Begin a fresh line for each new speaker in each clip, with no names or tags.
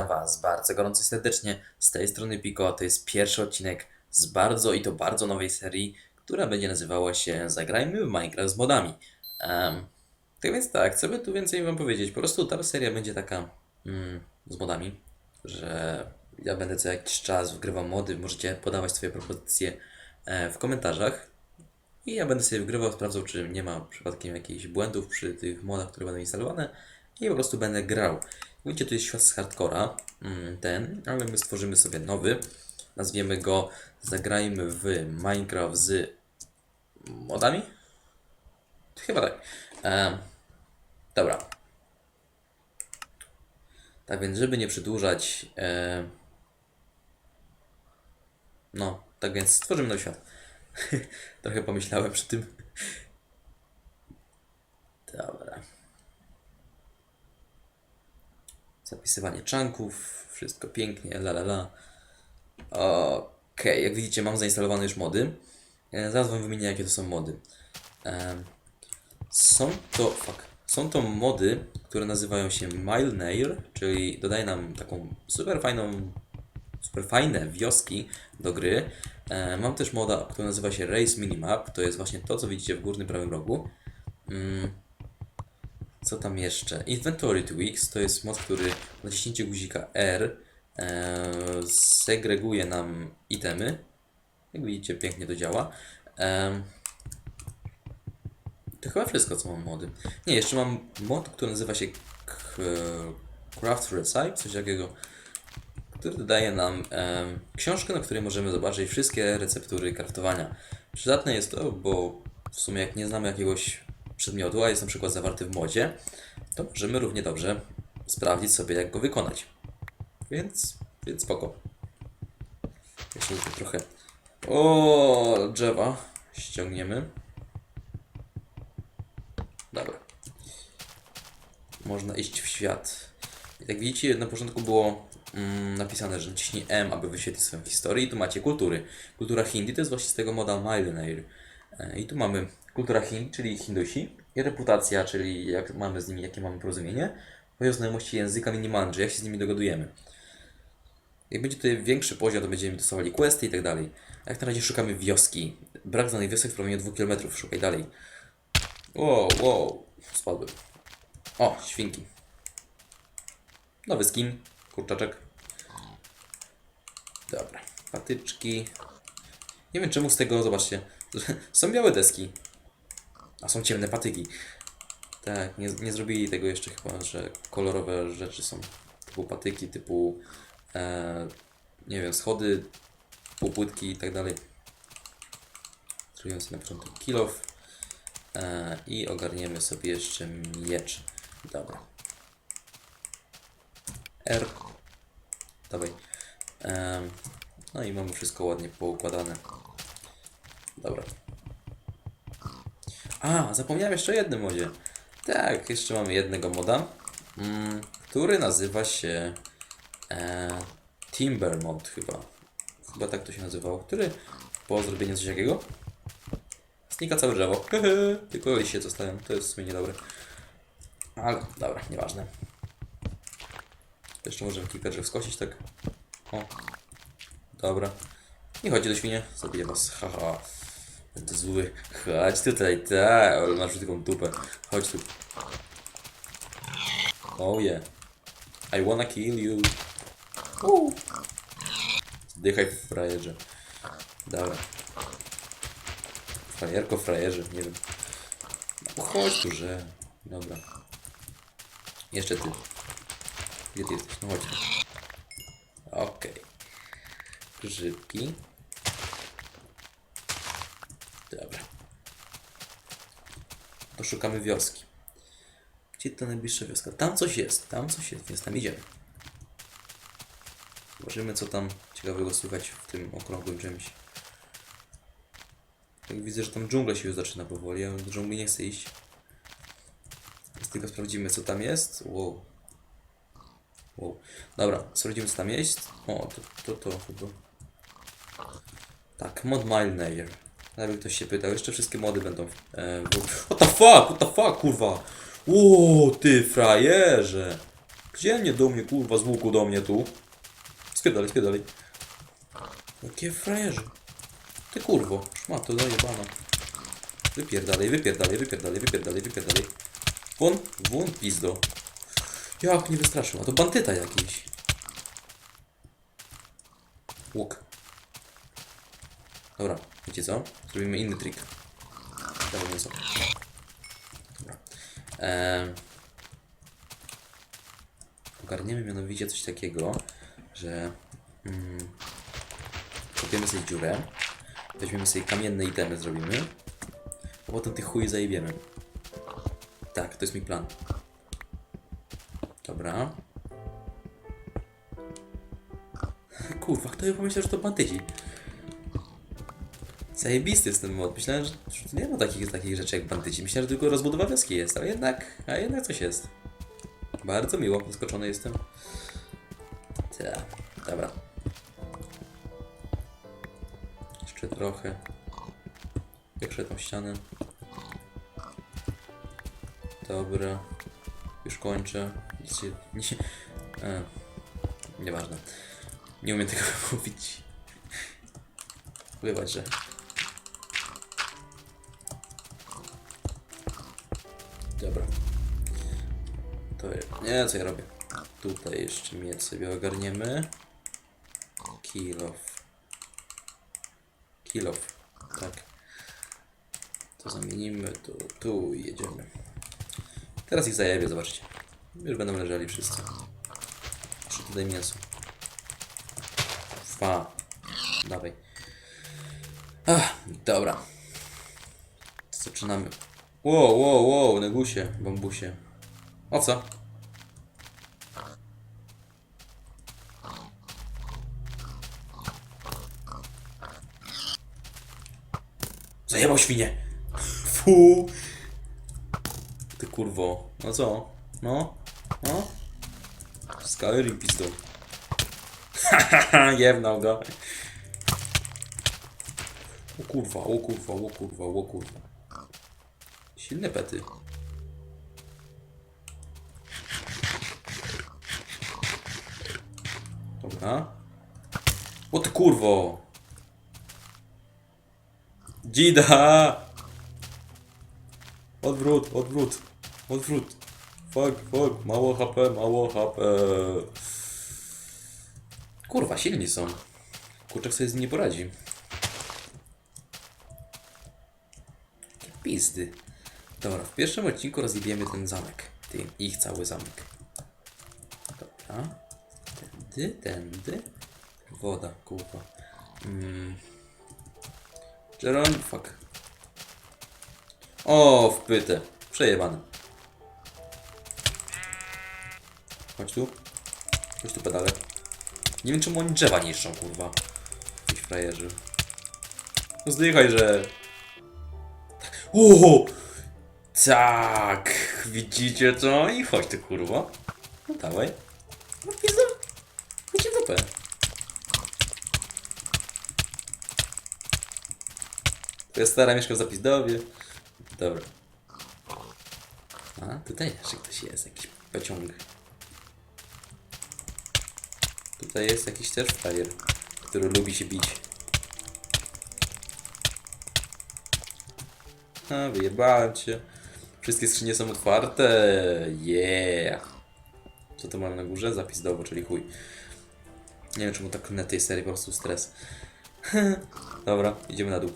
Witam Was bardzo gorąco serdecznie. Z tej strony Piko, a to jest pierwszy odcinek z bardzo i to bardzo nowej serii, która będzie nazywała się Zagrajmy w Minecraft z modami. Em, tak więc tak, co by tu więcej Wam powiedzieć? Po prostu ta seria będzie taka mm, z modami, że ja będę co jakiś czas wgrywał mody, możecie podawać swoje propozycje e, w komentarzach. I ja będę sobie wgrywał, sprawdzał, czy nie ma przypadkiem jakichś błędów przy tych modach, które będą instalowane. I po prostu będę grał. Widzicie, tu jest świat z hardcora, mm, ten, ale my stworzymy sobie nowy. Nazwiemy go Zagrajmy w Minecraft z modami? Chyba tak. Em, dobra. Tak więc, żeby nie przedłużać, e, no, tak więc stworzymy nowy świat. Trochę pomyślałem przy tym. Dobra. Zapisywanie czanków, wszystko pięknie, la la la. Okej, jak widzicie mam zainstalowane już mody. E, Zaraz wam wymienię jakie to są mody. Em, Są to, fuck, są to mody, które nazywają się Mile Nair, czyli dodaje nam taką super fajną, super fajne wioski do gry. E, Mam też moda, który nazywa się Race Minimap, to jest właśnie to, co widzicie w górnym prawym rogu. Co tam jeszcze? Inventory Tweaks to jest mod, który na naciśnięcie guzika R e, segreguje nam itemy. Jak widzicie, pięknie to działa. Em, to chyba wszystko, co mam mody. Nie, jeszcze mam mod, który nazywa się Craft Recipe, coś takiego, który daje nam em, książkę, na której możemy zobaczyć wszystkie receptury kraftowania. Przydatne jest to, bo w sumie jak nie znamy jakiegoś przedmiotu, a jest na przykład zawarty w modzie, to możemy równie dobrze sprawdzić sobie, jak go wykonać. Więc, więc spoko. Jeszcze tutaj trochę. O, drzewa ściągniemy. Dobra. Można iść w świat. Jak widzicie, na początku było mm, napisane, że naciśnij M, aby wyświetlić swoją historię. I tu macie kultury. Kultura Hindi to jest właśnie z tego moda Milenair. E, I tu mamy kultura Hindi, czyli Hindusi. I reputacja, czyli jak mamy z nimi, jakie mamy porozumienie. Poziom znajomości języka minimalny, że jak się z nimi dogadujemy. Jak będzie tutaj większy poziom, to będziemy dostawali questy i tak dalej. A jak na razie szukamy wioski. Brak znanej wiosek w promieniu 2 km. Szukaj dalej. Wow, wow. Spadłem. O, świnki. Nowy skin. Kurczaczek. Dobra. Patyczki. Nie wiem czemu z tego, zobaczcie. Są białe deski. A są ciemne patyki. Tak, nie, nie zrobili tego jeszcze chyba, że kolorowe rzeczy są. Typu patyki, typu e, nie wiem, schody, półpłytki i tak dalej. Zrobimy sobie na początek kill off e, i ogarniemy sobie jeszcze miecz. Dobra. R. Dawaj. Em, no i mamy wszystko ładnie poukładane. Dobra. A, zapomniałem jeszcze o jednym modzie. Tak, jeszcze mamy jednego moda, mm, który nazywa się e, Timber Mod chyba. Chyba tak to się nazywało. Który po zrobieniu coś takiego znika całe drzewo. Tylko liście zostają. To jest w sumie niedobre. Ale dobra, nieważne. Jeszcze możemy kilka drzew skosić, tak? O. Dobra. Nie chodźcie do świnie, zabiję was. Haha. Będę zły. Chodź tutaj, tak. Ale masz taką dupę. Chodź tu. Oh yeah. I wanna kill you. Uuu. Zdychaj w frajerze. Dobra. Frajerko, frajerze, nie wiem. No chodź tu, że. Dobra. Jeszcze ty. Gdzie ty jesteś? No chodź. Okej. Grzybki. Dobra. To szukamy wioski. Gdzie ta najbliższa wioska? Tam coś jest, tam coś jest, więc tam idziemy. Zobaczymy, co tam ciekawego słychać w tym okrągłym czymś. Tak widzę, że tam dżungla się już zaczyna powoli, ja do dżungli nie chcę iść. Więc tylko sprawdzimy, co tam jest. Wow. Wow. Dobra, sprawdzimy, co tam jest. O, to, to, to chyba. Tak, mod Mile. Jakby ktoś się pytał, jeszcze wszystkie mody będą e. What the fuck, what the fuck, kurwa! Ło, ty frajerze! Gdzie nie do mnie, kurwa, z łuku do mnie tu? Spierdalaj, spierdalaj. Jakie frajerzy. Ty kurwo, szmato zajebana. Wypierdalaj, wypierdalaj, wypierdalaj, wypierdalaj, wypierdalaj. Won, won pizdo. Jak mnie wystraszyła, to bandyta jakiś. Łuk. Dobra, wiecie co? Zrobimy inny trik. Dawaj mięso. Dobra. Ehm. Ogarniemy mianowicie coś takiego, że mm, sobie dziurę, weźmiemy sobie kamienne itemy, zrobimy, a potem tych chuj zajebiemy. Tak, to jest mój plan. Dobra. Kurwa, kto by pomyślał, że to bandyci? Zajebisty jest ten mod. Myślałem, że nie ma takich, takich rzeczy jak bandyci. Myślałem, że tylko rozbudowa wioski jest, ale jednak, a jednak coś jest. Bardzo miło, zaskoczony jestem. Tak, dobra. Jeszcze trochę. Jeszcze tą ścianę. Dobra. Już kończę. Nie, e, nieważne. Nie umiem tego mówić. Wybacz, że... nie, co ja robię? Tutaj jeszcze mieć sobie ogarniemy. Kilof. Kilof. Tak. To zamienimy, to tu i jedziemy. Teraz ich zajebię, zobaczcie. Już będą leżeli wszyscy. Jeszcze tutaj mięso. Fa. Dawaj. Ach, dobra. Zaczynamy. Wow, wow, wow, negusie, bambusie. O co? Zajebał świnie. Fu. Ty kurwo. No co? No? No? Skyrim pizdą. Hahaha, jebnął go. O kurwa, o kurwa, o kurwa, o kurwa. Silne pety. Dobra. O ty kurwo! Dzida! Odwrót, odwrót, odwrót. Fuck, fuck, mało HP, mało HP. Kurwa, silni są. Kurczak sobie z nim nie poradzi. Pizdy. Dobra, w pierwszym odcinku rozjebiemy ten zamek. Ten ich cały zamek. Dobra. Tędy, tędy. Woda, kurwa. Mm. Jeron, fuck. O, w pytę. Przejebane. Chodź tu. Chodź tu pedale. Nie wiem czemu oni drzewa niszczą, kurwa. Jakiś frajerzy. No zdychaj, że... O! Tak! Widzicie to? I chodź ty, kurwa. No dawaj. No. Chodź w dupę. Twoja stara mieszka w Zapizdowie. Dobra. A, tutaj jeszcze ktoś jest, jakiś pociąg. Tutaj jest jakiś też frajer, który lubi się bić. A, wyjebałem cię. Wszystkie skrzynie są otwarte. Yeah. Co to mamy na górze? Zapis dowo, czyli chuj. Nie wiem czemu tak na tej serii po prostu stres. Dobra, idziemy na dół.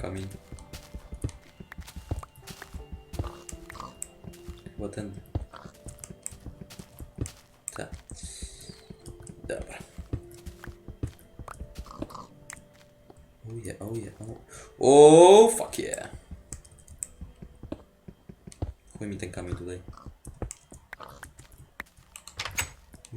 O, kamień. Chyba ten. Tak. Dobra. Oh yeah, oh yeah, oh. Oh, fuck yeah. Chuj mi ten kamień tutaj.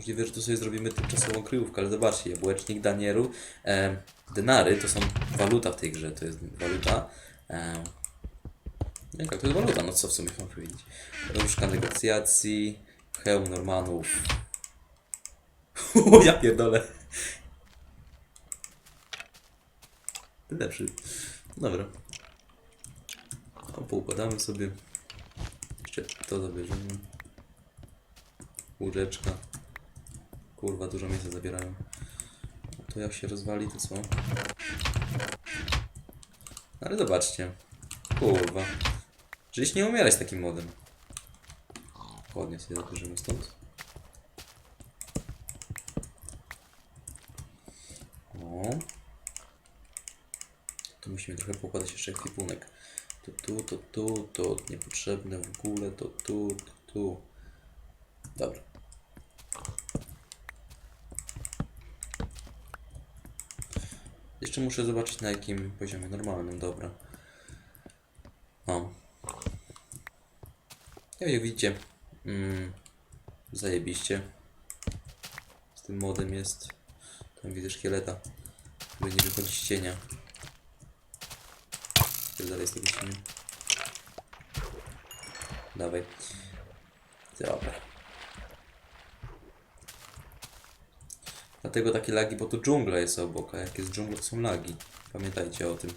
Możliwe, że tu sobie zrobimy tymczasową kryjówkę, ale zobaczcie, jabłecznik Danieru. E, denary to są waluta w tej grze, to jest waluta. E, nie, tak, to jest waluta, no co w sumie mam powiedzieć. Różka negocjacji, hełm Normanów. O, ja pierdolę. Ty lepszy. Dobra. O, poukładamy sobie. Jeszcze to zabierzemy. Łóżeczka. Kurwa, dużo miejsca zabierają. To jak się rozwali, to co? Ale zobaczcie. Kurwa. Żeś nie umierać takim modem. Ładnie sobie zabierzemy stąd. O. Tu musimy trochę pokładać jeszcze ekwipunek. To tu, to tu, to niepotrzebne w ogóle, to tu, to tu. Dobra. Jeszcze muszę zobaczyć na jakim poziomie normalnym, dobra. O. Ja jak widzicie, mm, zajebiście. Z tym modem jest. Tam widzę szkieleta, który nie wychodzi z cienia. Dalej z tego cienia. Dawaj. Dobra. Dlatego takie lagi, bo tu dżungla jest obok, a jak jest dżungla, to są lagi. Pamiętajcie o tym.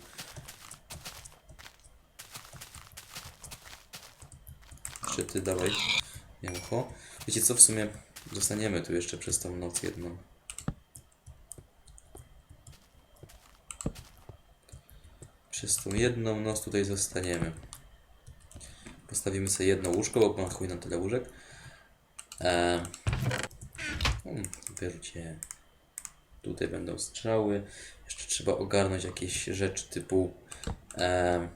Jeszcze ty dawaj. Janko. Wiecie co, w sumie zostaniemy tu jeszcze przez tą noc jedną. Przez tą jedną noc tutaj zostaniemy. Postawimy sobie jedno łóżko, bo ma chuj nam tyle łóżek. Eee, wyrcie. Tutaj będą strzały. Jeszcze trzeba ogarnąć jakieś rzeczy typu em,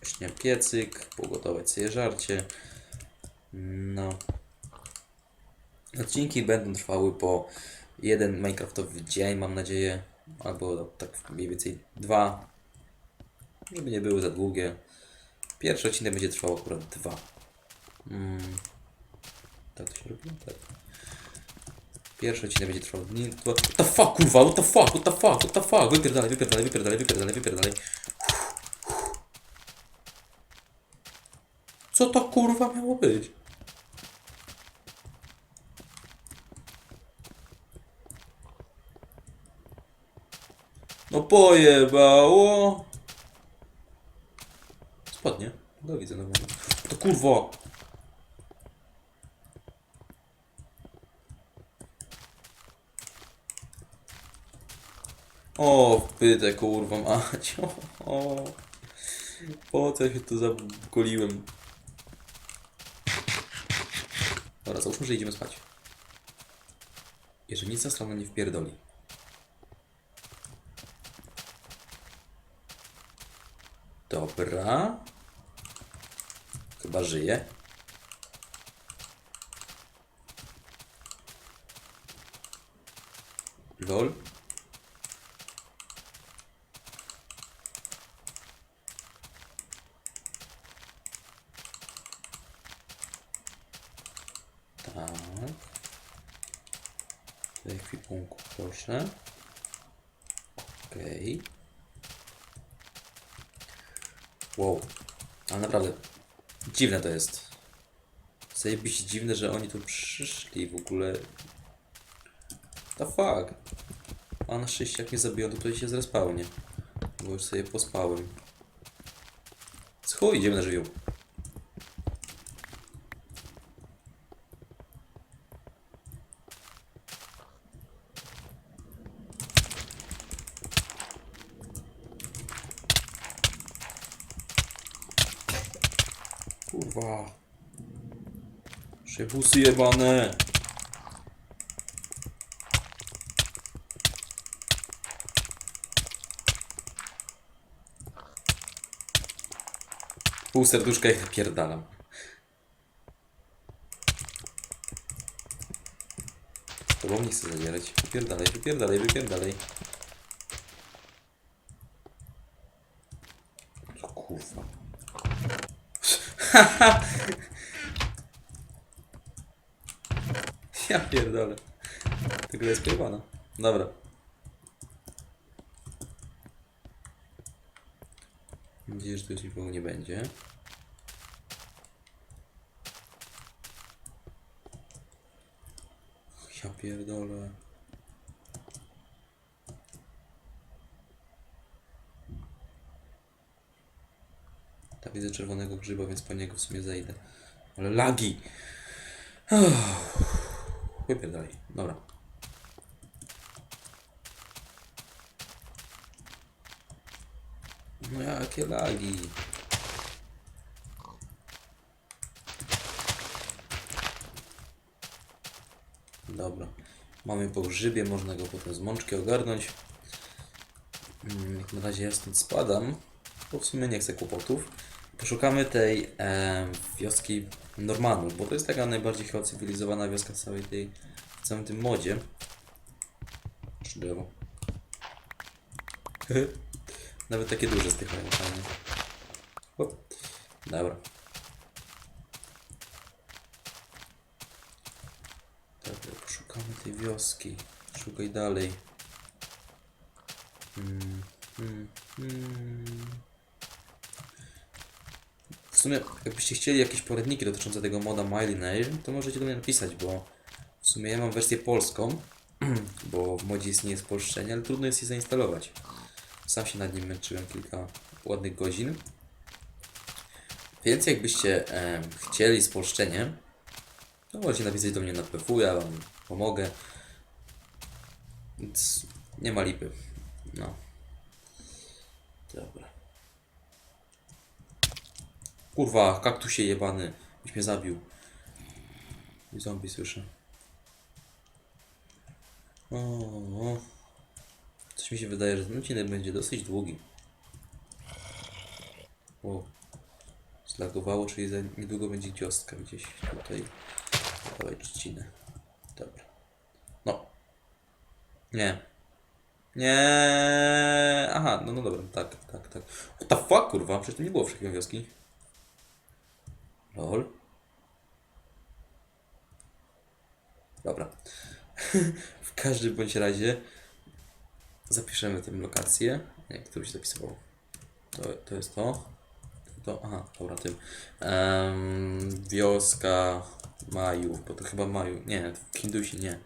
właśnie piecyk, pogotować sobie żarcie. No. Odcinki będą trwały po jeden Minecraftowy dzień, mam nadzieję. Albo tak mniej więcej dwa. Żeby nie były za długie. Pierwszy odcinek będzie trwał akurat dwa. Mm. Tak to się robi? Tak. Pierwszy odcinek będzie trwał dni. Dwa. The fuck, kurwa, what the fuck, what the fuck, what the fuck. Wypierdalaj, wypierdalaj, wypierdalaj, wypierdalaj, wypierdalaj. Co to kurwa miało być? No pojebało. Spadnie. No widzę normalnie. To kurwa. O, pytę kurwa Macio. O. Po co ja się tu zagoliłem? Dobra, załóżmy, że idziemy spać. Jeżeli nic na stronę nie wpierdoli. Dobra. Chyba żyje. Lol. Tak. Do proszę. Okej. Wow. Ale naprawdę dziwne to jest. Zajebiście dziwne, że oni tu przyszli w ogóle. The fuck? A na szczęście jak mnie zabiją, to tutaj się zrespawnie. Bo już sobie pospałem. Chuj, idziemy na żywioł. Kurwa. Szybusy jebane. Pół serduszka i napierdalam. Z tobą nie chcę zabierać. Wypierdalaj, wypierdalaj, wypierdalaj. Co kurwa. Ja pierdolę. Tylko jest pojebana. Dobra. Mam że tu już nie będzie. Ja pierdolę. Tak widzę czerwonego grzyba, więc po niego w sumie zejdę. Ale lagi! Wypierdalaj. Dobra. No jakie lagi. Dobra. Mamy po grzybie, można go potem z mączki ogarnąć. Mm, Jak na razie ja stąd spadam, bo w sumie nie chcę kłopotów. Poszukamy tej em, wioski Normanów, bo to jest taka najbardziej chyba cywilizowana wioska w całej tej, w całym tym modzie. Czy drzewo. Nawet takie duże z tych Dobra. Dobra, poszukamy tej wioski. Szukaj dalej. Mm, mm, mm. Sumie, jakbyście chcieli jakieś poradniki dotyczące tego moda Mylinair, to możecie do mnie napisać, bo w sumie ja mam wersję polską, bo w modzie istnieje spolszczenie, ale trudno jest je zainstalować. Sam się nad nim męczyłem kilka ładnych godzin. Więc jakbyście em, chcieli spolszczenie, to możecie napisać do mnie na PW, ja wam pomogę. Więc nie ma lipy. No. Dobra. Kurwa, kaktusie jebany. Byś mnie zabił. I zombie słyszę. O, o. Coś mi się wydaje, że ten odcinek będzie dosyć długi. O. Zlagowało, czyli za niedługo będzie dziostka gdzieś tutaj. Dawaj trzcinę. Dobra. No. Nie. Nie. Aha, no, no dobra, tak, tak, tak. What the fuck, kurwa? Przecież tu nie było wszelkiej wioski. Lol. Dobra. w każdym bądź razie zapiszemy tę lokację. Którą się zapisywało. To, to jest to. To, aha, dobra, tym. Em, wioska Majów, bo to chyba Maju. Nie, w Hindusi nie.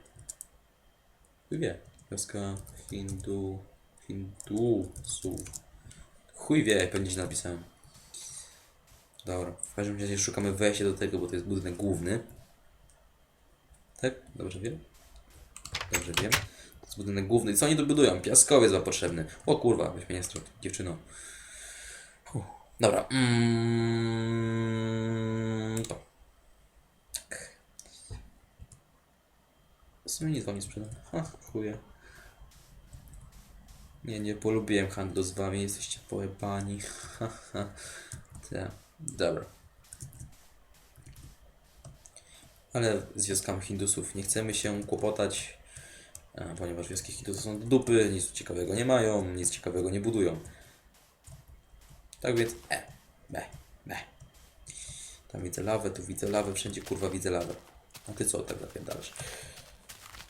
Chuj wie. Wioska Hindu... Hindusów. Chuj wie, jak będzie napisałem. Dobra, w każdym razie szukamy wejścia do tego, bo to jest budynek główny. Tak? Dobrze wiem? Dobrze wiem. To jest budynek główny. Co oni tu budują? Piaskowiec wam potrzebny. O kurwa, weź mnie nie strot, dziewczyno. Dobra. Mm, to. Tak. W sumie nic wam nie sprzedam. Ha, chuje. Nie, nie polubiłem handlu z wami, jesteście pojebani. Ha, ha. Tak. Dobra. Ale z wioskami Hindusów nie chcemy się kłopotać, e, ponieważ wioski Hindusów są do dupy, nic ciekawego nie mają, nic ciekawego nie budują. Tak więc, e, be, be. Tam widzę lawę, tu widzę lawę, wszędzie kurwa widzę lawę. A ty co tak napierdalasz?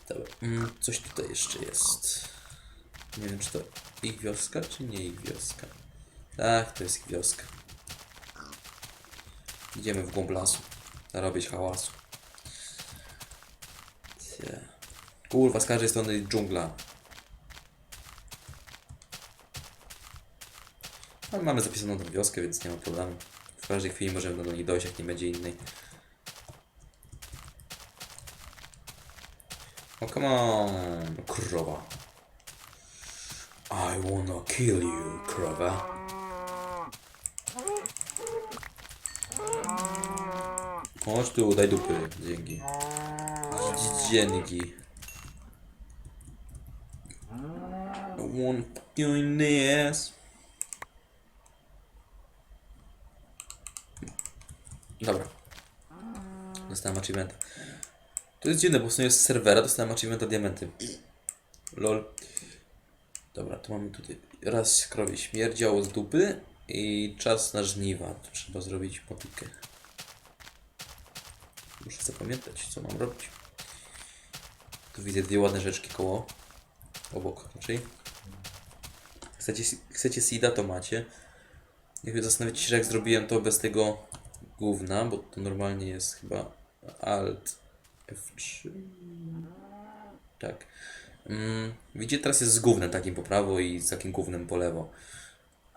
Dobra, mm, coś tutaj jeszcze jest. Nie wiem, czy to ich wioska, czy nie ich wioska. Tak, to jest ich wioska. Idziemy w głąb lasu. Narobić hałasu. Kurwa, z każdej strony dżungla. Ale mamy zapisaną tą wioskę, więc nie ma problemu. W każdej chwili możemy do niej dojść, jak nie będzie innej. O, come on, krowa. I wanna kill you, krowa. Chodź tu, daj dupy. Dzięki. Dzięki. I wanna fuck you in the ass. Dobra. Dostałem achievementa. To jest dziwne, bo w sumie z serwera dostałem achievementa diamenty. Lol. Dobra, to mamy tutaj raz krowie śmierdziało z dupy i czas na żniwa. To trzeba zrobić motykę. Muszę zapamiętać, co mam robić. Tu widzę dwie ładne rzeczki koło. Obok raczej. Chcecie, chcecie seeda, to macie. Jak zastanawiacie się, jak zrobiłem to bez tego gówna, bo to normalnie jest chyba Alt F3. Tak. Mm, widzicie, teraz jest z gównem takim po prawo i z takim gównem po lewo.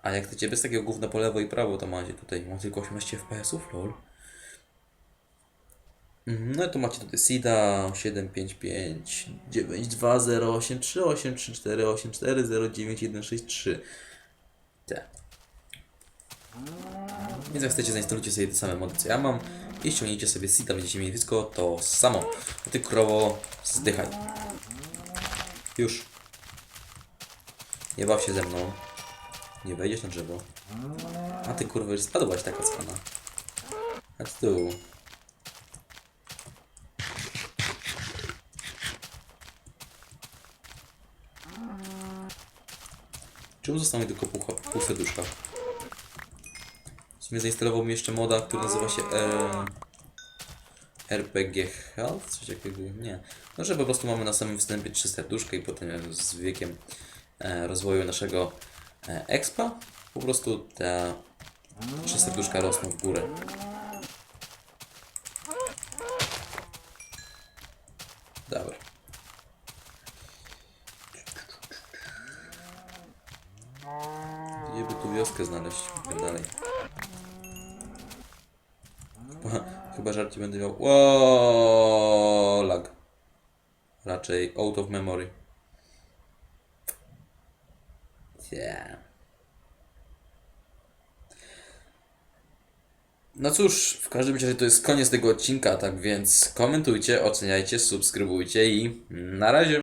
A jak chcecie bez takiego gówna po lewo i prawo, to macie tutaj, mam tylko 18 FPS-ów, lol. Mhm, No i tu macie tutaj SIDA 755 92083833484091163. Te. Więc jak chcecie, zainstalujcie sobie te same mody, co ja mam i ściągnijcie sobie SIDA, będziecie mieli wszystko to samo. A ty krowo, zdychaj. Już. Nie baw się ze mną. Nie wejdziesz na drzewo. A ty kurwa już spadłaś taka cwana. A tu. Czemu zostało mi tylko pół, pół serduszka? W sumie zainstalowałbym jeszcze moda, który nazywa się e, RPG Health, coś takiego, nie. No, że po prostu mamy na samym wstępie trzy serduszka i potem z wiekiem e, rozwoju naszego e, expa po prostu te trzy serduszka rosną w górę. Dobra. Wioskę znaleźć? Idę dalej. Chyba, chyba żarcie będę miał. Wow, lag. Raczej out of memory. Yeah. No cóż, w każdym razie to jest koniec tego odcinka, tak więc komentujcie, oceniajcie, subskrybujcie i na razie.